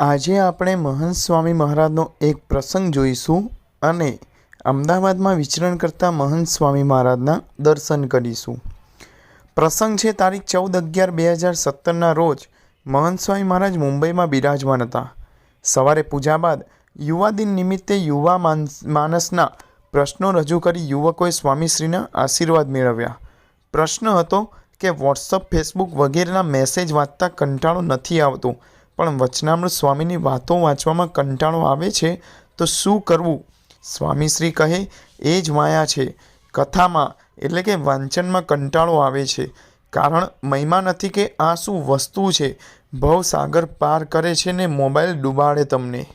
આજે આપણે મહંત સ્વામી મહારાજનો એક પ્રસંગ જોઈશું અને અમદાવાદમાં વિચરણ કરતા મહંત સ્વામી મહારાજના દર્શન કરીશું. પ્રસંગ છે તારીખ ચૌદ અગિયાર બે હજાર સત્તરના રોજ મહંત સ્વામી મહારાજ મુંબઈમાં બિરાજમાન હતા. સવારે પૂજા બાદ યુવા દિન નિમિત્તે યુવા માનસ માનસના પ્રશ્નો રજૂ કરી યુવકોએ સ્વામીશ્રીના આશીર્વાદ મેળવ્યા. પ્રશ્ન હતો કે, વોટ્સઅપ, ફેસબુક વગેરેના મેસેજ વાંચતા કંટાળો નથી આવતો. પણ વચનામૃત સ્વામીની વાતો વાંચવામાં કંટાળો આવે છે, તો શું કરવું? સ્વામીશ્રી કહે, એ જ માયા છે. કથામાં એટલે કે વાંચનમાં કંટાળો આવે છે. કારણ મહિમા નથી કે આ શું વસ્તુ છે. ભવસાગર પાર કરે છે ને મોબાઈલ ડૂબાડે તમને.